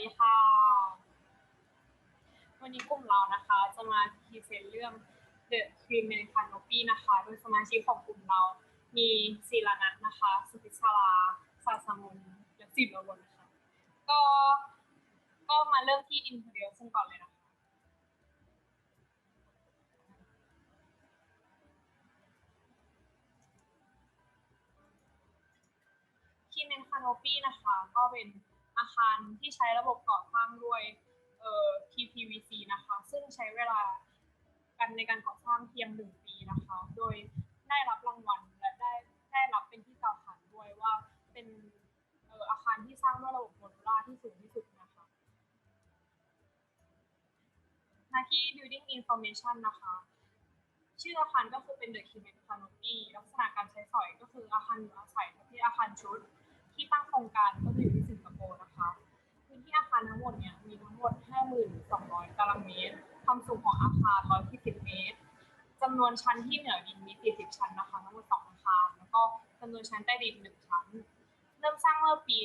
ดีค่ะ วันนี้กลุ่มเรานะคะ จะมาพรีเซนต์เรื่อง The Cream m a n Canopy นะคะ โดยสมาชิกของกลุ่มเรา มีศิลานัทนะคะ สุพิชาลาสาสมุนและสิบระวนนะคะ ก็ ก็มาเริ่มที่ introduction ก่อนเลยนะคะคีเมนคานอปี้นะคะ ก็เป็น อาคารที่ใช้ระบบก่อสร้างด้วยเอ่อ PPVC นะคะ ซึ่งใช้เวลากันในการก่อสร้างเพียงหนึ่งปีนะคะ โดยได้รับรางวัลและได้ได้รับเป็นที่กล่าวขานด้วยว่าเป็นเอ่ออาคารที่สร้างด้วยระบบโมดูล่าที่สูงที่สุดนะคะมาที่ building information นะคะ ชื่ออาคารก็คือเป็น The Kimet Canopy ลักษณะการใช้สอยก็คืออาคารอยู่อาศัยประเภทอาคารชุด ที่ตั้งโครงการก็จะอ งคโปร์นะคะพื้นที่อาคารทั้งหมดเนี่ยมีทั้งหมด 5,200 ตารางเมตร ความสูงของอาคาร140เมตรจำนวนชั้นที่เหนือดินมี 40 ชั้นนะคะทั้งหมด 2 อาคาร แล้วก็จำนวนชั้นใต้ดิน 1 ชั้น เริ่มสร้างเมื่อปี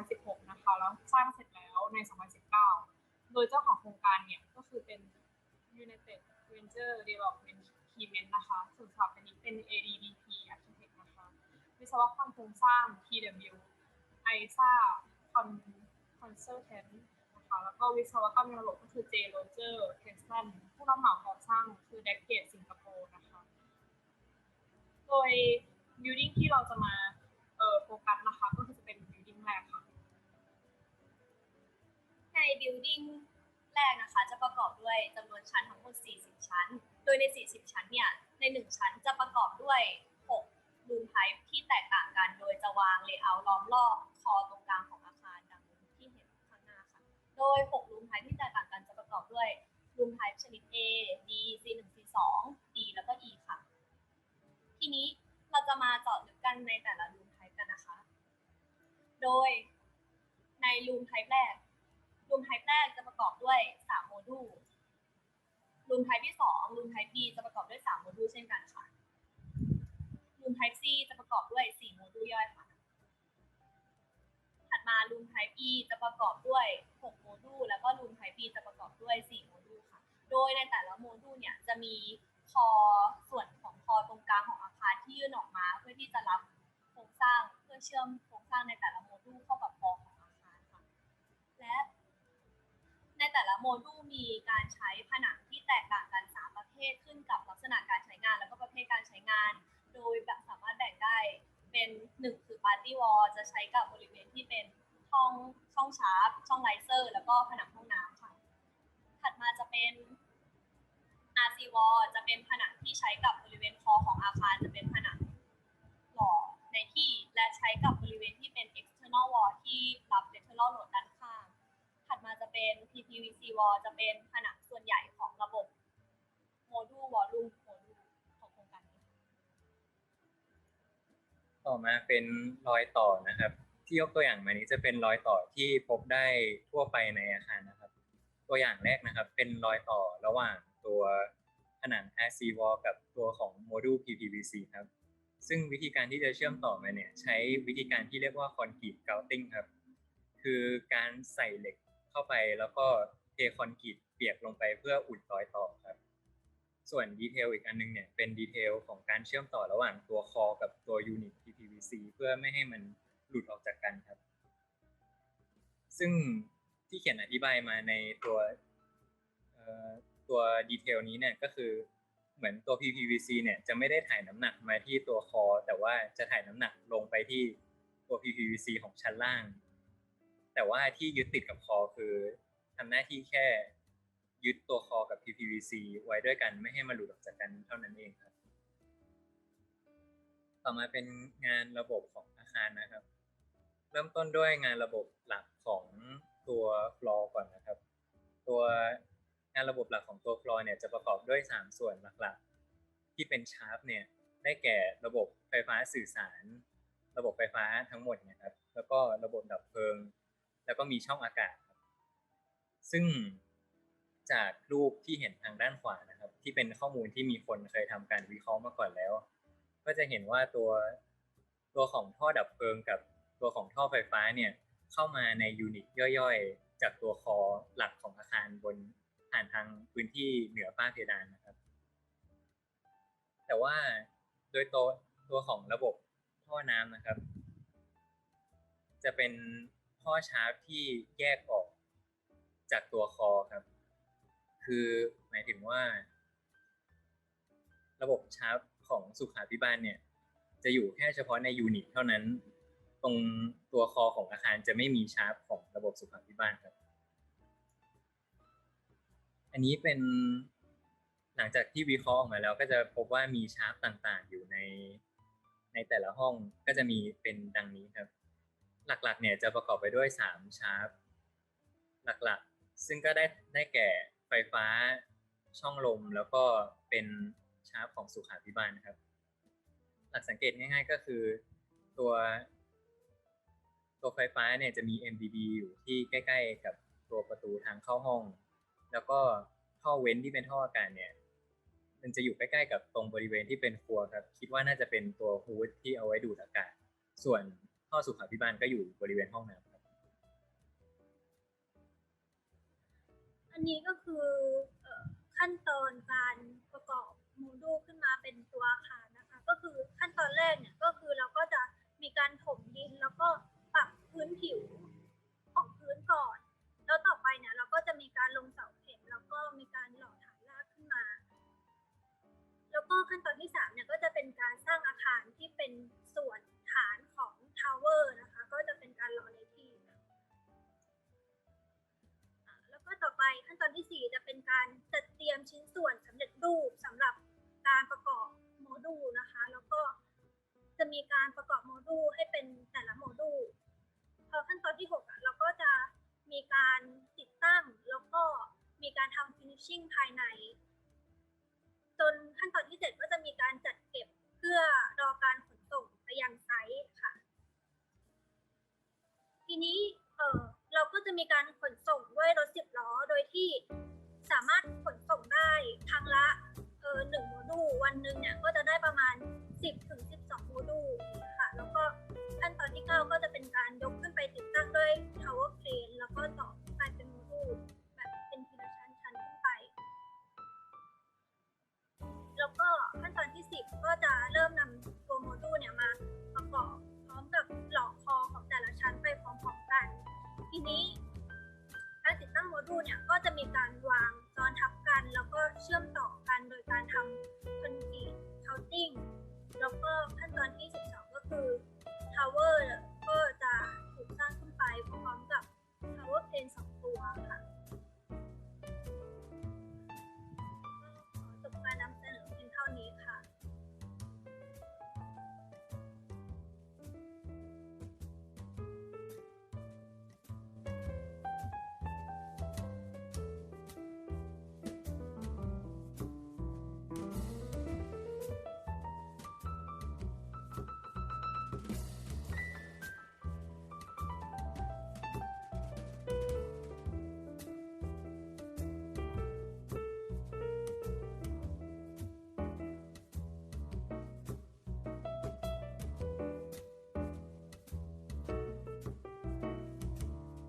2016 นะคะ แล้วสร้างเสร็จแล้วใน 2019 โดยเจ้าของโครงการเนี่ย ก็คือเป็น United Venture Development t e a m นะคะส่วนสถาปนิกเป็น ADDP Architect นะคะ วิศวกรรมโครงสร้าง TW ISA Consultant นนะคะแล้วก็วิศวกรรมระบบก็คือ J Roger t e s t o n ผู้รับเหมาก่อสร้างคือ d e c k a t e สิงคโปร์นะคะ โดย building ที่เราจะมาเอ่อโฟกัสนะคะก็คือจะเป็น building แรกค่ะ ใน building แรกนะคะจะประกอบด้วยจำนวนชั้นทั้งหมด 40 ชั้น โดยใน 40 ชั้นเนี่ย ใน 1 ชั้นจะประกอบด้วย 6 รูมไทป์ที่แตกต่างกัน โดยจะวางเลเยอร์ล้อมรอบ โดย 6 รูมไทป์ที่แตกต่างกันจะประกอบด้วยรูมไทป์ชนิด A D C1 C2 D แล้วก็ E ค่ะ ทีนี้เราจะมาเจาะลึกกันในแต่ละรูมไทป์กันนะคะ โดยในรูมไทป์แรกรูมไทป์แรกจะประกอบด้วย 3 โมดูลรูมไทป์ที่2รูมไทป์ B จะประกอบด้วย 3 โมดูลเช่นกันค่ะรูมไทป์ C จะประกอบด้วย 4 โมดูลย่อย ไทป์ E จะประกอบด้วย 6 โมดูล แล้วก็รูมไทป์ B จะประกอบด้วย 4 โมดูลค่ะ โดยในแต่ละโมดูลเนี่ยจะมีคอส่วนของคอตรงกลางของอาคารที่ยื่นออกมาเพื่อที่จะรับโครงสร้างเพื่อเชื่อมโครงสร้างในแต่ละโมดูลเข้ากับคอของอาคารค่ะ และในแต่ละโมดูลมีการใช้ผนังที่แตกต่างกัน 3 ประเภทขึ้นกับลักษณะการใช้งานแล้วก็ประเภทการใช้งาน โดยแบบสามารถแบ่งได้เป็น 1 คือปาร์ตี้วอลจะใช้กับบ ช่องช่องชาร์ปช่องไลเซอร์ แล้วก็ผนังห้องน้ำค่ะ ถัดมาจะเป็น RC wall จะเป็นผนังที่ใช้กับบริเวณคอของอาคารจะเป็นผนังหล่อในที่และใช้กับบริเวณที่เป็น external wall ที่รับ lateral load ด้านข้าง ถัดมาจะเป็น PPVC wall จะเป็นผนังส่วนใหญ่ของระบบโมดูลวอลลุ่มโมดูลของโครงการนี้ค่ะต่อมาเป็นรอยต่อนะครับ ที่ยกตัวอย่างมานี้จะเป็นรอยต่อที่พบได้ทั่วไปในอาคารนะครับ ตัวอย่างแรกนะครับ เป็นรอยต่อระหว่างตัวผนัง RC wall กับตัวของโมดูล PPVC ครับ ซึ่งวิธีการที่จะเชื่อมต่อมาเนี่ยใช้วิธีการที่เรียกว่า concrete grouting ครับ คือการใส่เหล็กเข้าไปแล้วก็เทคอนกรีตเปียกลงไปเพื่ออุดรอยต่อครับ ส่วนดีเทลอีกอันนึงเนี่ยเป็นดีเทลของการเชื่อมต่อระหว่างตัวคอกับตัวยูนิต PPVC เพื่อไม่ให้มัน หลุดออกจากกันครับ ซึ่งที่เขียนอธิบายมาในตัวตัวดีเทลนี้เนี่ยก็คือเหมือนตัว PPVC เนี่ยจะไม่ได้ถ่ายน้ำหนักมาที่ตัวคอ แต่ว่าจะถ่ายน้ำหนักลงไปที่ตัว PPVC ของชั้นล่าง แต่ว่าที่ยึดติดกับคอคือทำหน้าที่แค่ยึดตัวคอกับ PPVC ไว้ด้วยกันไม่ให้มันหลุดออกจากกันเท่านั้นเองครับ ต่อมาเป็นงานระบบของอาคารนะครับ เริ่มต้นด้วยงานระบบหลักของตัวฟลอก่อนนะครับ ตัวงานระบบหลักของตัวฟลอเนี่ยจะประกอบด้วย 3 ส่วนหลักๆ ที่เป็นชาร์ปเนี่ยได้แก่ระบบไฟฟ้าสื่อสาร ระบบไฟฟ้าทั้งหมดนะครับแล้วก็ระบบดับเพลิง แล้วก็มีช่องอากาศครับซึ่งจากรูปที่เห็นทางด้านขวานะครับ ที่เป็นข้อมูลที่มีคนเคยทำการวิเคราะห์มาก่อนแล้ว ก็จะเห็นว่าตัวตัวของท่อดับเพลิงกับ ตัวของท่อไฟฟ้าเนี่ยเข้ามาในยูนิตย่อยๆ จากตัวคอหลักของอาคารบนผ่านทางพื้นที่เหนือฝ้าเพดานนะครับ แต่ว่าโดยตัวตัวของระบบท่อน้ำนะครับ จะเป็นท่อชาร์ปที่แยกออกจากตัวคอครับ คือหมายถึงว่า ระบบชาร์ปของสุขาภิบาลเนี่ย จะอยู่แค่เฉพาะในยูนิตเท่านั้น ตรงตัวคอของอาคารจะไม่มีชาร์ปของระบบสุขาภิบาลครับ อันนี้เป็นหลังจากที่วิเคราะห์ออกมาแล้วก็จะพบว่ามีชาร์ปต่างๆ อยู่ในในแต่ละห้องก็จะมีเป็นดังนี้ครับ หลักๆ เนี่ยจะประกอบไปด้วยสามชาร์ปหลักๆ ซึ่งก็ได้ได้แก่ไฟฟ้าช่องลมแล้วก็เป็นชาร์ปของสุขาภิบาลนะครับ หลักสังเกตง่าย ๆ ก็คือตัว ตัวไฟฟ้าเนี่ยจะมี MBB อยู่ที่ใกล้ ๆ กับตัวประตูทางเข้าห้อง แล้วก็ท่อเว้นที่เป็นท่ออากาศเนี่ยมันจะอยู่ใกล้ๆกับตรงบริเวณที่เป็นครัวครับ คิดว่าน่าจะเป็นตัวฮูดที่เอาไว้ดูดอากาศ ส่วนท่อสุขาภิบาลก็อยู่บริเวณห้องน้ำครับ อันนี้ก็คือขั้นตอนการประกอบโมดูลขึ้นมาเป็นตัวอาคารนะคะ ก็คือขั้นตอนแรกเนี่ยก็คือเราก็จะมีการถมดินแล้วก็ พื้นผิวของพื้นก่อน แล้วต่อไปเนี่ยเราก็จะมีการลงเสาเข็มแล้วก็มีการหล่อฐานรากขึ้นมา แล้วก็ขั้นตอนที่สามเนี่ยก็จะเป็นการสร้างอาคารที่เป็นส่วนฐานของทาวเวอร์นะคะ ก็จะเป็นการหล่อเลทีฟอ่าแล้วก็ต่อไปขั้นตอนที่ 4 จะเป็นการจัดเตรียมชิ้นส่วนสำเร็จรูปสำหรับการประกอบโมดูลนะคะ แล้วก็จะมีการประกอบโมดูลให้เป็นแต่ละโมดูล พอขั้นตอนที่6อะเราก็จะมีการติดตั้ง แล้วก็มีการทำ finishing ภายใน จนขั้นตอนที่ 7 ก็จะมีการจัดเก็บเพื่อรอการขนส่งไปยังไซต์ค่ะ ทีนี้เออเราก็จะมีการขนส่งด้วยรถสิบล้อ โดยที่สามารถขนส่งได้ครั้งละเออหนึ่งโมดูลวันหนึ่งเนี่ยก็จะได้ประมาณ 10